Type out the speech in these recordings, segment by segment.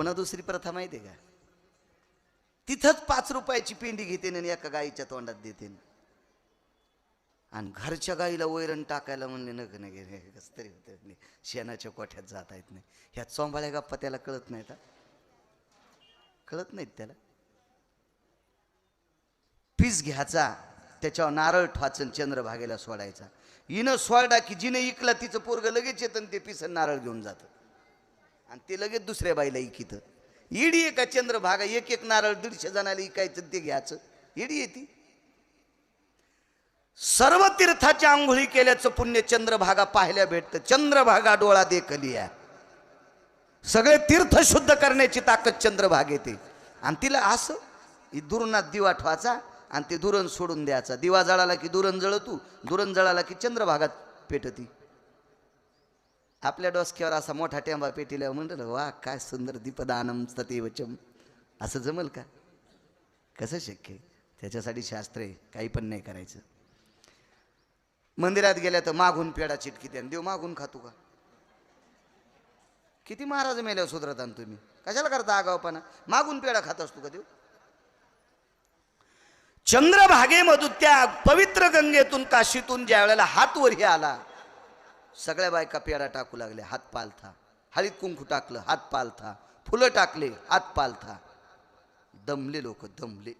पुन्हा दुसरी प्रथा माहिती आहे का? तिथंच पाच रुपयाची पेंडी घेते आणि एका गाईच्या तोंडात देते आणि घरच्या गाईला वैरण टाकायला म्हणले नग नाही कसं तरी होतं शेणाच्या कोठ्यात जाता येत नाही ह्या चोंबाळ्या गप्पा त्याला कळत नाहीत कळत नाहीत त्याला. पीस घ्यायचा त्याच्यावर नारळ ठवाचन चंद्रभागेला सोडायचा. हिनं सोडा की जिने इकला तिचं पोरग लगेच येतं आणि ते पिस नारळ घेऊन जातं. आणि ते लगेच दुसऱ्या बाईला इकित. इडी एका चंद्रभागा? एक एक नारळ दीडशे जणाला इकायचं ते घ्यायचं. इडी येते सर्व तीर्थाच्या आंघोळी केल्याचं पुण्य चंद्रभागा पाहायला भेटतं. चंद्रभागा डोळा देखलिया सगळे तीर्थ शुद्ध करण्याची ताकद चंद्रभाग येते. आणि तिला असं दुरुनात दुरणात दिवा ठवाचा आणि ते दुरण सोडून द्यायचा. दिवा जळाला की दुरण जळतू दुरण जळाला की चंद्रभागात पेटती. आपल्या डोसक्यावर असा मोठा टेंबा पेटीला म्हणलं वा काय सुंदर दीपदानम सतेवचम. असं जमल का? कसं शक्य? त्याच्यासाठी शास्त्र आहे काही पण नाही करायचं. मंदिरात गेल्या तर मागून पेडा चिटकी द्या देव मागून खातो का? किती महाराज मेल्यावर सुधरता ना तुम्ही? कशाला करता आगावपणा मागून पेडा खात असतो का देव? चंद्रभागेमधून त्या पवित्र गंगेतून काशीतून ज्या वेळेला हात वरी आला सगळ्या बायका पेडा टाकू लागल्या हात पालथा. हळीत कुंकू टाकलं हात पालथा. फुलं टाकले हात पालथा. दमले लोक दमले.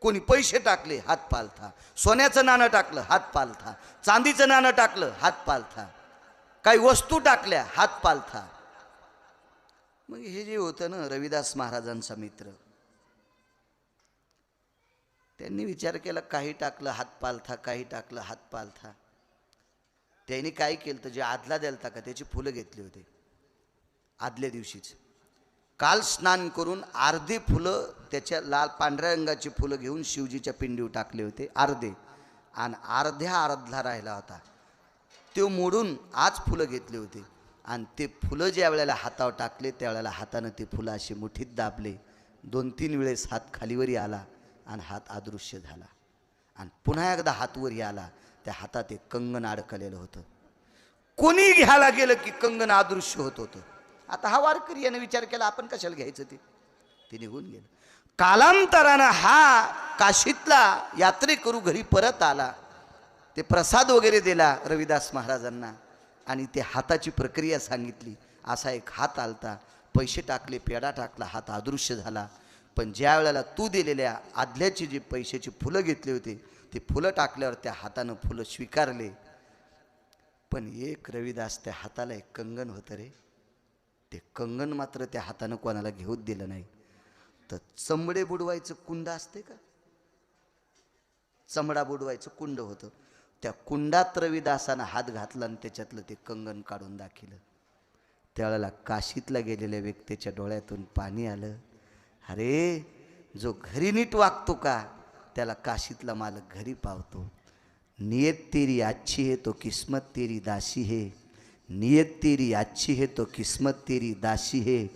कोणी पैसे टाकले हात पालथा. सोन्याचं नाणं टाकलं हात पालथा. चांदीचं नाणं टाकलं हात पालथा. काही वस्तू टाकल्या हात पालथा. मग हे जे होतं ना रविदास महाराजांचा मित्र. त्यांनी विचार केला काही टाकलं हात पालथा काही टाकलं हात पालथा. त्यांनी काय केलं तर जे आदला द्यालता का त्याची फुलं घेतली होती. आदल्या दिवशीच. काल स्नान करून अर्धे फुलं त्याच्या लाल पांढऱ्या रंगाची फुलं घेऊन शिवजीच्या पिंडीवर टाकले होते अर्धे. आणि अर्ध्या अर्धला राहिला होता. तो मोडून आज फुलं घेतली होती. आणि ते फुलं ज्या वेळेला हातावर टाकले त्यावेळेला हातानं ते फुलं अशी मुठीत दाबले. दोन तीन वेळेस हात खालीवरी आला आणि हात अदृश्य झाला. आणि पुन्हा एकदा हातवरही आला. त्या हातात एक कंगन अडकलेलं होतं. कोणी घ्यायला गेलं की कंगन अदृश्य होत होतं? आता हा वारकरी यानं विचार केला आपण कशाला घ्यायचं ते? ते निघून गेलं. कालांतरानं हा काशीतला यात्रेकरू घरी परत आला. ते प्रसाद वगैरे दिला रविदास महाराजांना आणि ते हाताची प्रक्रिया सांगितली. असा एक हात आलता. पैसे टाकले पेडा टाकला हात अदृश्य झाला. पण ज्या वेळेला तू दिलेल्या आदल्याची जी पैशाची फुलं घेतली होती ते फुलं टाकल्यावर त्या हातानं फुलं स्वीकारले. पण एक रविदास त्या हाताला एक कंगन होतं रे. ते कंगन मात्र त्या हातानं कोणाला घेऊच दिलं नाही. तर चमडे बुडवायचं कुंड असते का? चमडा बुडवायचं कुंड होतं. त्या कुंडात रविदासानं हात घातला आणि त्याच्यातलं ते कंगन काढून दाखिलं. त्यावेळेला काशीतला गेलेल्या व्यक्तीच्या डोळ्यातून पाणी आलं. अरे जो घरी नीट वागतो का? त्याला काशीतला मालक घरी पावतो. नियत तेरी अच्छी हे तो किस्मत तेरी दासी हे. नियत तेरी अच्छी हे तो किस्मत तेरी दासी हे.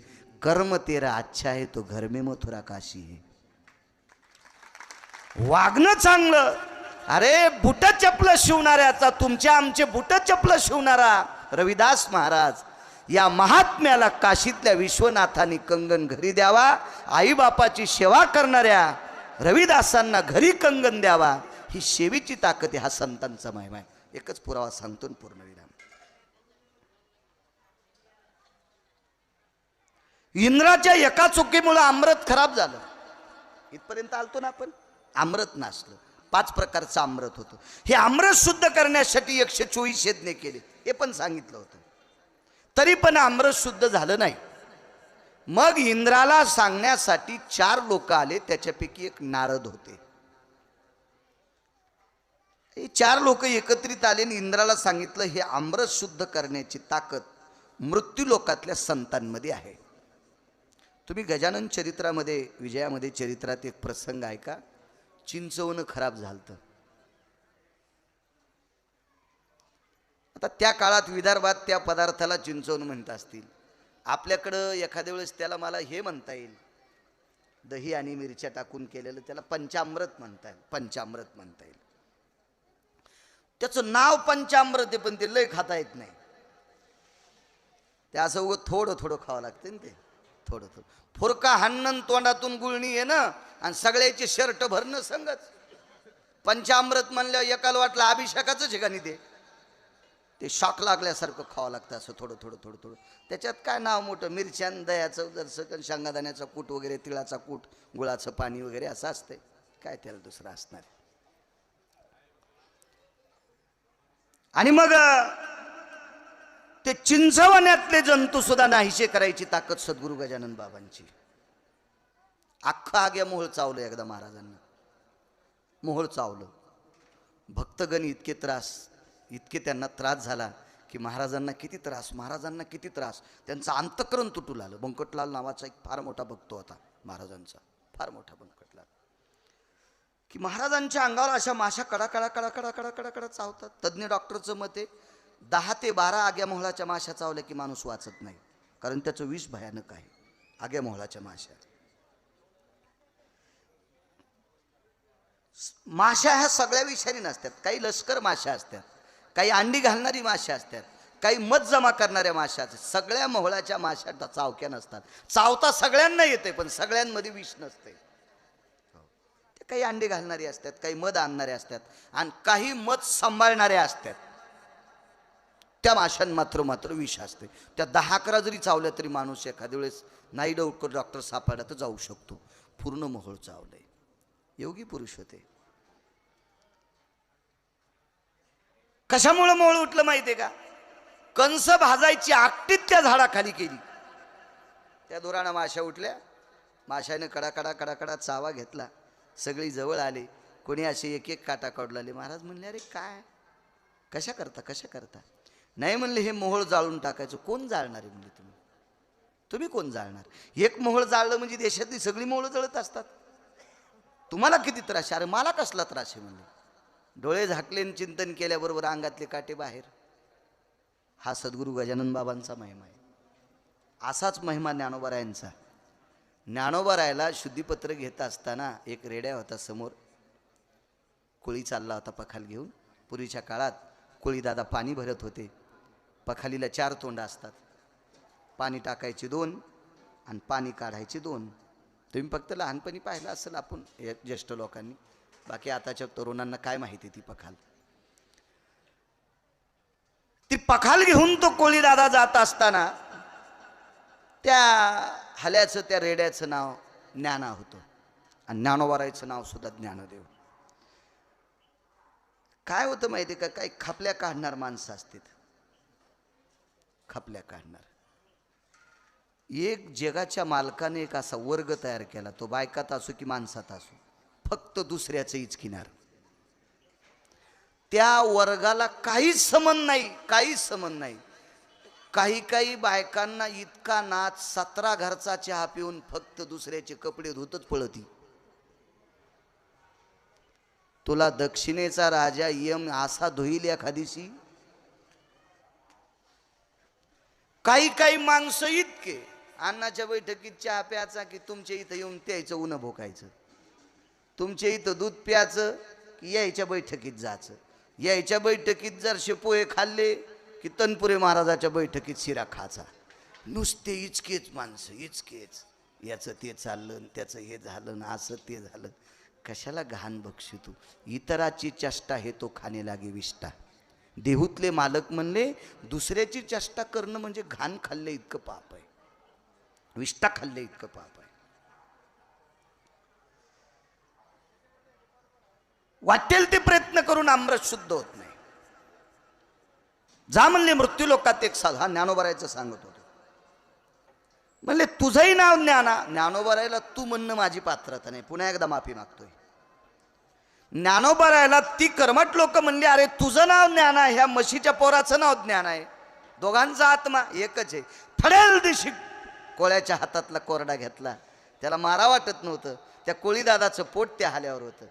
कर्म तेरा अच्छा हे तो घर में मथुरा काशी हे. वागणं चांगलं. अरे बुट चपलं शिवणाऱ्याचा तुमच्या आमचे बुट चपल शिवणारा रविदास महाराज या महात्म्याला काशीतल्या विश्वनाथाने कंगन घरी द्यावा आईबापाची सेवा करणाऱ्या रविदासांना घरी कंगन द्यावा ही सेवेची ताकद आहे हा संतांचा महिमा आहे. एकच पुरावा सांगतो पूर्ण विराम इंद्राच्या एका चुकीमुळे अमृत खराब झालं. इथपर्यंत आलतो ना आपण? अमृत नासलं. पाच प्रकारचं अमृत होतं. हे अमृत शुद्ध करण्यासाठी एकशे चोवीस यज्ञ केले. हे पण सांगितलं होतं. तरी पण अमृत शुद्ध झालं नाही. मग इंद्राला सांगण्यासाठी चार लोक आले त्याच्यापैकी एक नारद होते. हे चार लोक एकत्रित आले आणि इंद्राला सांगितलं हे अमृत शुद्ध करण्याची ताकद मृत्यू लोकातल्या संतांमध्ये आहे. तुम्ही गजानन चरित्रामध्ये विजयामध्ये चरित्रात एक प्रसंग आहे का चिंचवणं खराब झालं आता त्या काळात विदर्भात त्या पदार्थाला चिंचवण म्हणत असतील. आपल्याकडं एखाद्या वेळेस त्याला मला हे म्हणता येईल. दही आणि मिरच्या टाकून केलेलं त्याला पंचामृत म्हणता येईल पंचामृत म्हणता येईल. त्याचं नाव पंचामृत आहे पण ते लय खाता येत नाही. ते असं उगं थोडं थोडं खावं लागतं ना ते थोडं थोडं. फुरका हाणणं तोंडातून गुळणी आहे ना आणि सगळ्याचे शर्ट भरणं संगच. पंचामृत म्हणल्यावर एकाला वाटलं अभिषेकाचं ठिकाणी ते? ते शॉक लागल्यासारखं खावं लागतं असं थोडं थोडं थोडं थोडं. त्याच्यात काय नाव मोठं? मिरच्यान दयाचं दर्शकन शेंगादाण्याचा कूट वगैरे तिळाचा कूट गुळाचं पाणी वगैरे असं असतंय. काय त्याला दुसरं असणार आणि मग ते चिंचवण्यातले जंतू सुद्धा नाहीशे करायची ताकद सद्गुरू गजानन बाबांची. अख्खा आग्या मोहळ चावलं एकदा महाराजांना. मोहळ चावलं. भक्तगण इतके त्रास इतके त्यांना त्रास झाला की महाराजांना किती त्रास महाराजांना किती त्रास. त्यांचं अंतकरण तुटू लागलं. बंकटलाल नावाचा एक फार मोठा भक्त होता महाराजांचा. फार मोठा बंकटलाल. की महाराजांच्या अंगावर अशा माशा कडा कडा कडा कडा कडा कडा कडा चावतात. तज्ज्ञ डॉक्टरचं मत आहे दहा ते बारा आग्या मोहळाच्या माशा चावल्या की माणूस वाचत नाही. कारण त्याचं विष भयानक आहे आग्या मोहळाच्या माशा. माशा ह्या सगळ्या विषारी नसतात. काही लष्कर माशा असतात. काही अंडी घालणारी माशा असतात काही मध जमा करणाऱ्या माशा असतात सगळ्या मोहळाच्या माशा चावक्या नसतात. चावता सगळ्यांना येते पण सगळ्यांमध्ये विष नसते. हो. ते काही अंडी घालणारी असतात काही मध आणणारे असतात आणि काही मध सांभाळणारे असतात. त्या माशां मात्र मात्र विष असते. त्या दहा अकरा जरी चावल्या तरी माणूस एखाद्या वेळेस नाही डॉक्टर डॉक्टर सापडला तर जाऊ शकतो. पूर्ण मोहळ चावलंय. योगी पुरुष होते. कशामुळं मोळ उठलं माहिती आहे का? कंस भाजायची आकटीत त्या झाडाखाली केली. त्या दोरानं माशा उठल्या. माशाने कडाकडा कडाकडा चावा घेतला. सगळी जवळ आले. कोणी असे एक एक काटा काढू लागले. महाराज म्हणले अरे काय? कशा करता? कशा करता? नाही म्हणले हे मोहळ जाळून टाकायचं. कोण जाळणार आहे म्हणले तुम्ही? तुम्ही कोण जाळणार? एक मोहळ जाळलं म्हणजे देशातली सगळी मोहळं जळत असतात. तुम्हाला किती त्रास आहे? अरे मला कसला त्रास आहे? म्हणले. डोळे झाकले आणि चिंतन केल्याबरोबर अंगातले काटे बाहेर. हा सद्गुरू गजानन बाबांचा महिमा आहे. असाच महिमा ज्ञानोबरायांचा ज्ञानोबरायला शुद्धीपत्र घेत असताना एक रेड्या होता समोर. कोळी चालला होता पखाल घेऊन. पूर्वीच्या काळात कोळीदादा पाणी भरत होते. पखालीला चार तोंड असतात. पाणी टाकायचे दोन आणि पाणी काढायचे दोन. तुम्ही फक्त लहानपणी पाहिलं असेल आपण ज्येष्ठ लोकांनी. बाकी आताच्या तरुणांना काय माहिती ती पखाल? ती पखाल घेऊन तो कोळी दादा जात असताना त्या हल्याचं त्या रेड्याचं नाव ज्ञाना होतं. आणि ज्ञानोबारायचं नाव सुद्धा ज्ञानदेव. काय होतं माहिती का? काही खपल्या काढणार माणसं असतात खपल्या काढणार. एक जगाच्या मालकाने एक असा वर्ग तयार केला. तो बायकात असो की माणसात असो. फक्त दुसऱ्याचं इचकिनार. त्या वर्गाला काहीच समन नाही काहीच समन नाही. काही काही बायकांना इतका नाच सतरा घरचा चहा पिऊन फक्त दुसऱ्याचे कपडे धुतच पळती. तुला दक्षिणेचा राजा यम असा धुईल एखादीशी? काही काही माणसं इतके. अन्नाच्या बैठकीत चहा प्यायचा की तुमच्या इथं येऊन त्यायचं उन्हा भोकायचं. तुमच्या इथं दूध प्यायचं की यायच्या बैठकीत जायचं? यायच्या बैठकीत जर पोहे खाल्ले की तनपुरे महाराजाच्या बैठकीत शिरा खायचा? नुसते इचकेच माणसं इचकेच. याचं ते चाललं त्याचं हे झालं ना असं ते झालं. कशाला घाण बक्षी तू? इतराची चेष्टा हे तो खाणे लागे विष्टा देहूतले मालक म्हणले दुसऱ्याची चेष्टा करणं म्हणजे घाण खाल्ले इतकं पाप आहे. विष्टा खाल्ले इतकं पाप आहे. वाटेल ते प्रयत्न करून अमृत शुद्ध होत नाही. जा म्हणले मृत्यू लोकात एक साध हा ज्ञानोबरायचं सांगत होतो. म्हणले तुझंही नाव ज्ञाना ज्ञानोबरायला तू म्हणणं माझी पात्रता नाही. पुन्हा एकदा माफी मागतोय. ज्ञानोबरायला ती कर्मट लोक म्हणली अरे तुझं नाव ज्ञान आहे ह्या म्हशीच्या पोराचं नाव ज्ञान आहे. दोघांचा आत्मा एकच आहे. फडेल दिशी. कोळ्याच्या हातातला कोरडा घेतला. त्याला मारा वाटत नव्हतं. त्या कोळीदादाचं पोट त्या हाल्यावर होतं.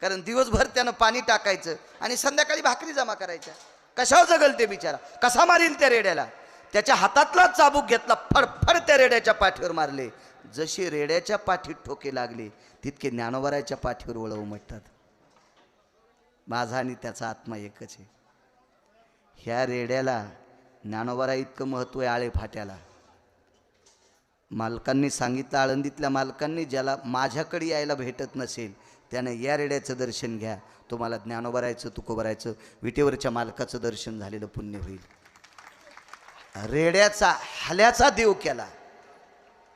कारण दिवसभर त्यानं पाणी टाकायचं आणि संध्याकाळी भाकरी जमा करायच्या. कशावर जगल ते बिचारा? कसा मारील त्या रेड्याला? त्याच्या हातातला चाबूक घेतला फडफड त्या रेड्याच्या पाठीवर मारले. जशी रेड्याच्या पाठीत ठोके लागले तितके ज्ञानोबराच्या पाठीवर वळव म्हणतात. माझा आणि त्याचा आत्मा एकच आहे. ह्या रेड्याला ज्ञानोबरा इतकं महत्त्व आहे आळे फाट्याला. मालकांनी सांगितलं आळंदीतल्या मालकांनी ज्याला माझ्याकडे यायला भेटत नसेल त्यानं या रेड्याचं दर्शन घ्या. तुम्हाला ज्ञानोबरायचं तुकोबरायचं विटेवरच्या मालकाचं दर्शन झालेलं पुण्य होईल. रेड्याचा हाल्याचा देव केला.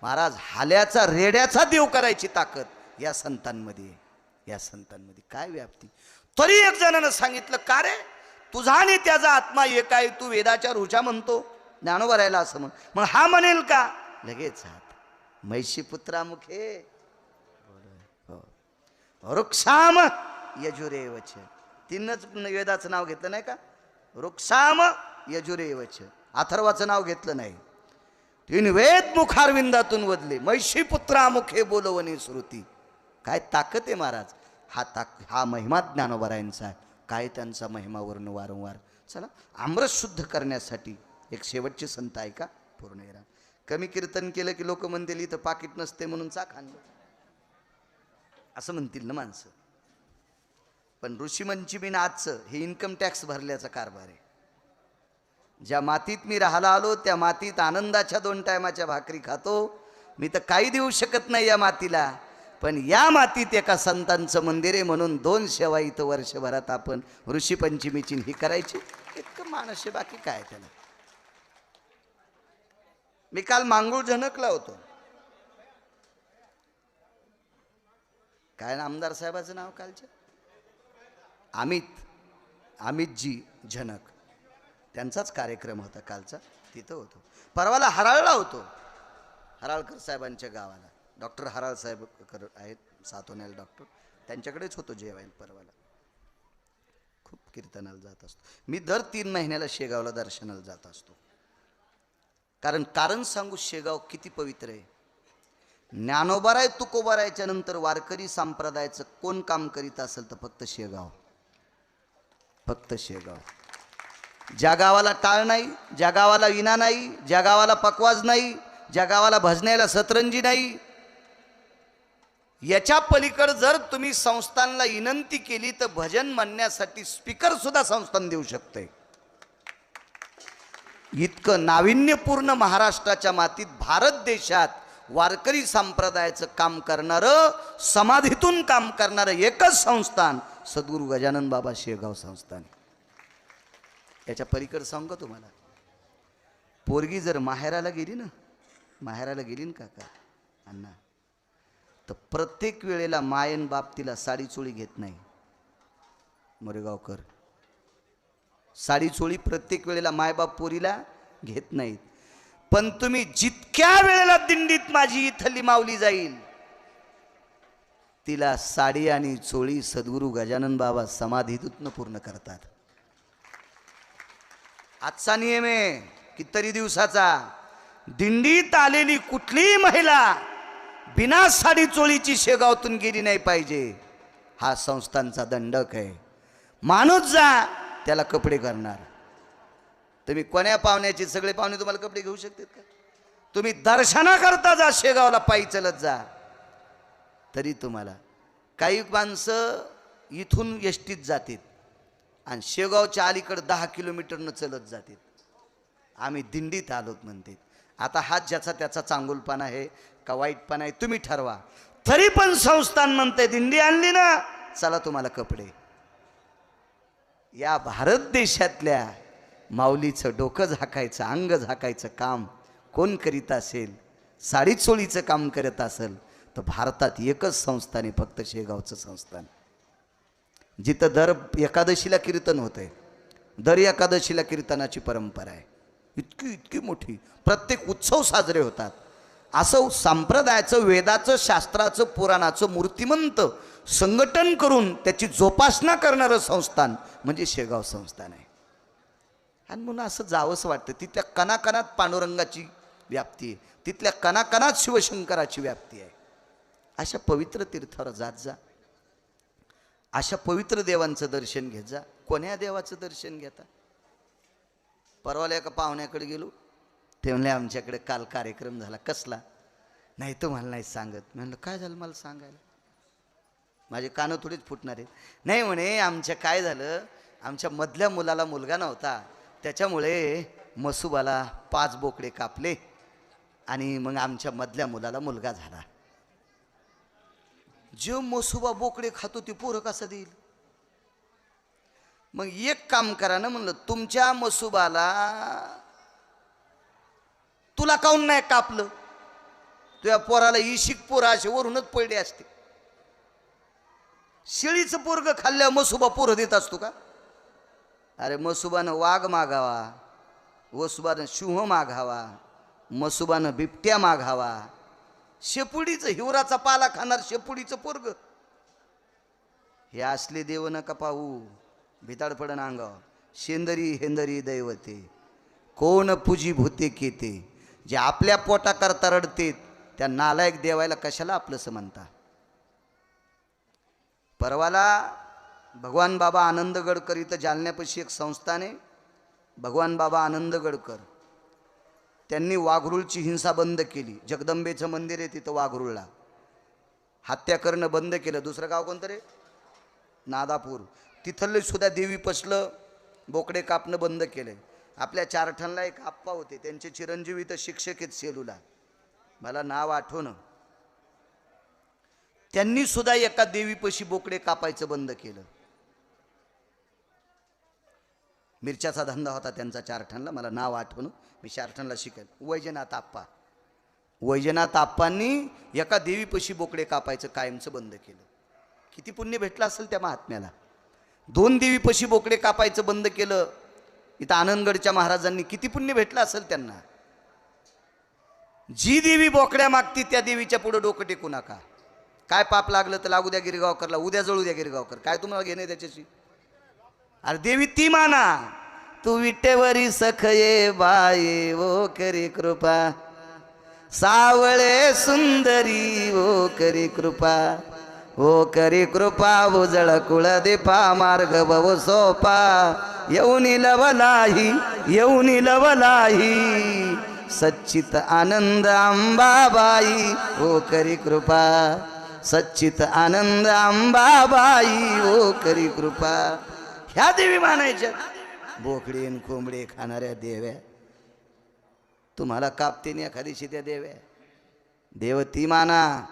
महाराज हाल्याचा रेड्याचा देव करायची ताकद या संतांमध्ये या संतांमध्ये काय व्याप्ती? तरी एक जणानं सांगितलं का रे? तुझा आणि त्याचा आत्मा एक आहे. तू वेदाच्या रुचा म्हणतो ज्ञानोबरायला असं म्हण मग हा म्हणेल का? लगेच हात. म्हैशी पुत्रामुखे वृक्षाम यजुरेवच. तिनंच वेदाचं नाव घेतलं नाही का? वृक्षाम यजुरेवच. अथर्वाचं नाव घेतलं नाही. तीन वेद मुखारविंदातून वदले. मैशी पुत्रामुखे बोलवणे श्रुती. काय ताकद आहे महाराज? हा ताक हा महिमा ज्ञानोबरायांचा आहे. काय त्यांचा महिमा वर्ण वारंवार? चला आमरस शुद्ध करण्यासाठी एक शेवटची संत आहे का? पूर्ण कमी कीर्तन केलं की लोक म्हणतील इथं पाकिट नसते म्हणून चा खाल्लं असं म्हणतील ना माणसं. पण ऋषीमंचिमीन आजचं हे इन्कम टॅक्स भरल्याचा कारभार आहे. ज्या मातीत मी राहायला आलो त्या मातीत आनंदाच्या दोन टायमाच्या भाकरी खातो. मी तर काही देऊ शकत नाही या मातीला पण या मातीत एका संतांचं मंदिर आहे म्हणून दोन सेवा इथं वर्षभरात आपण ऋषीपंचमीची ही करायची. इतकं माणसे बाकी काय त्याला. मी काल मांगूळ झनकला होतो. काय ना आमदार साहेबाचं नाव कालचं अमित अमितजी झनक त्यांचाच कार्यक्रम होता कालचा तिथं होतो. परवाला हराळला होतो. हराळकर साहेबांच्या गावाला. डॉक्टर हराळ साहेब कर आहेत सातोन्याला डॉक्टर. त्यांच्याकडेच होतो जेवायला परवाला. खूप कीर्तनाला जात असतो. मी दर तीन महिन्याला शेगावला दर्शनाला जात असतो. कारण कारण सांगू शेगाव किती पवित्र आहे. ज्ञानोबाराय तुकोबारायच्या नंतर वारकरी संप्रदायाचं कोण काम करीत असेल तर फक्त शेगाव. फक्त शेगाव. ज्या गावाला टाळ नाही ज्या गावाला विना नाही ज्या गावाला पकवाज नाही ज्या गावाला भजण्याला सतरंजी नाही याच्या पलीकडे जर तुम्ही संस्थानला विनंती केली तर भजन म्हणण्यासाठी स्पीकर सुद्धा संस्थान देऊ शकते इतकं नाविन्यपूर्ण महाराष्ट्राच्या मातीत भारत देशात वारकरी संप्रदायाचं काम करणारं समाधीतून काम करणारं एकच संस्थान सद्गुरू गजानन बाबा शेगाव संस्थान. याच्या पलीकडे सांगू का तुम्हाला. पोरगी जर माहेराला गेली ना माहेराला गेली ना काका अण्णा तर प्रत्येक वेळेला मायन बाप तिला साडी चोळी घेत नाही. मोरेगावकर साडी चोळी प्रत्येक वेळेला मायबाप पोरीला घेत नाहीत. पण तुम्ही जितक्या वेळेला दिंडीत माझी इथली मावली जाईल तिला साडी आणि चोळी सद्गुरू गजानन बाबा समाधीतून पूर्ण करतात. आजचा नियम आहे कितीतरी दिवसाचा दिंडीत आलेली कुठलीही महिला बिना साडी चोळीची शेगावतून गेली नाही पाहिजे. हा संस्थांचा दंडक आहे. माणूस जा त्याला कपडे करणार तुम्ही कोण्या पाहुण्याची सगळे पाहुणे तुम्हाला कपडे घेऊ शकतात का? तुम्ही दर्शनाकरता जा शेगावला पायी चलत जा. तरी तुम्हाला काही माणसं इथून एसटीत जातात आणि शेगावच्या अलीकडं दहा किलोमीटरनं चलत जातात आम्ही दिंडीत आलोत म्हणते. आता हा ज्याचा त्याचा चांगुलपणा आहे का वाईटपणा आहे तुम्ही ठरवा. तरी पण संस्थान म्हणते दिंडी आणली ना चला तुम्हाला कपडे. या भारत देशातल्या माऊलीचं डोकं झाकायचं अंग झाकायचं काम कोण करीत असेल साडीचोळीचं काम करत असेल तर भारतात एकच संस्थान आहे फक्त शेगावचं संस्थान. जिथं दर एकादशीला कीर्तन होतंय. दर एकादशीला कीर्तनाची परंपरा आहे. इतकी इतकी मोठी. प्रत्येक उत्सव साजरे होतात. असं संप्रदायाचं वेदाचं शास्त्राचं पुराणाचं मूर्तिमंत संघटन करून त्याची जोपासना करणारं संस्थान म्हणजे शेगाव संस्थान आहे. आणि म्हणून असं जावंसं वाटतं. तिथल्या कणाकणात पांडुरंगाची व्याप्ती आहे. तिथल्या कणाकणात शिवशंकराची व्याप्ती आहे. अशा पवित्र तीर्थावर जात जा. अशा पवित्र देवांचं दर्शन घेत जा. कोण्या देवाचं दर्शन घेता? परवाला एका पाहुण्याकडे गेलो. ते म्हणले आमच्याकडे काल कार्यक्रम झाला. कसला? नाही तो मला नाही सांगत. म्हणलं काय झालं मला सांगायला? माझे कानं थोडीच फुटणार आहेत. नाही म्हणे आमच्या काय झालं? आमच्या मधल्या मुलाला मुलगा नव्हता. त्याच्यामुळे मसुबाला पाच बोकडे कापले आणि मग आमच्या मधल्या मुलाला मुलगा झाला. जे मसुबा बोकडे खातो ती पोरं कसं देईल? मग एक काम करा ना म्हणलं तुमच्या मसुबाला तुला काऊन नाही कापलं? तुझ्या पोराला इशिक पोरं असे वरूनच पडले असते. शेळीचं पोरग खाल्ल्या मसुबा पोरं देत असतो का? अरे मसुबानं वाघ मागावा वसुबानं सिंह मागावा मसुबानं बिबट्या मागावा. शेपुडीचं हिवराचा पाला खाणार शेपुडीचं पोरग. हे असले देव नका पाहू भिताड पडन शेंदरी हेंदरी दैवते कोण पूजी भूते केते. जे आपल्या पोटाकरता रडते त्या नालायक देवायला कशाला आपलंसं म्हणता? परवाला भगवान बाबा आनंद गडकर इथं जालन्यापाशी एक संस्थान आहे. भगवान बाबा आनंद गडकर. त्यांनी वाघरूळची हिंसा बंद केली. जगदंबेचं मंदिर आहे तिथं वाघरूळला. हत्या करणं बंद केलं. दुसरं गाव कोणतं रे? नादापूर. तिथलं सुद्धा देवी पसलं बोकडे कापणं बंद केलं आपल्या चारठणला एक आप्पा होते. त्यांचे चिरंजीवी तर शिक्षक आहेत सेलूला. मला नाव आठवणं. त्यांनी सुद्धा एका देवीपशी बोकडे कापायचं बंद केलं. मिरच्याचा धंदा होता त्यांचा चारठणला. मला नाव आठवणं. मी चारठणला शिकेल. वैजनाथ आप्पा. वैजनाथ आप्पांनी एका देवीपशी बोकडे कापायचं कायमचं बंद केलं. किती पुण्य भेटलं असेल त्या महात्म्याला. दोन देवीपशी बोकडे कापायचं बंद केलं. इथं आनंदगडच्या महाराजांनी किती पुण्य भेटलं असेल त्यांना. जी देवी बोकड्या मागती त्या देवीच्या पुढं डोकं टेकू नका. काय पाप लागलं तर लागू द्या गिरगावकरला. उद्या जळू द्या गिरगावकर. काय तुम्हाला घेणे त्याच्याशी? अरे देवी ती माना. तू विटेवरी सखये बाये ओ करी कृपा. सावळे सुंदरी ओ करी कृपा. ओ करी कृपा उजळ कुळ दीपा मार्ग भव सोपा. येऊनी लवलाही येऊनी लवलाही सच्चित आनंद अंबाबाई ओ करी कृपा. सच्चित आनंद अंबाबाई ओ करी कृपा. ह्या देवी मानायच्या. बोकडीन कोंबडी खाणाऱ्या देव्या. तुम्हाला कापतीन एखादी त्या देव्या. देव ती माना.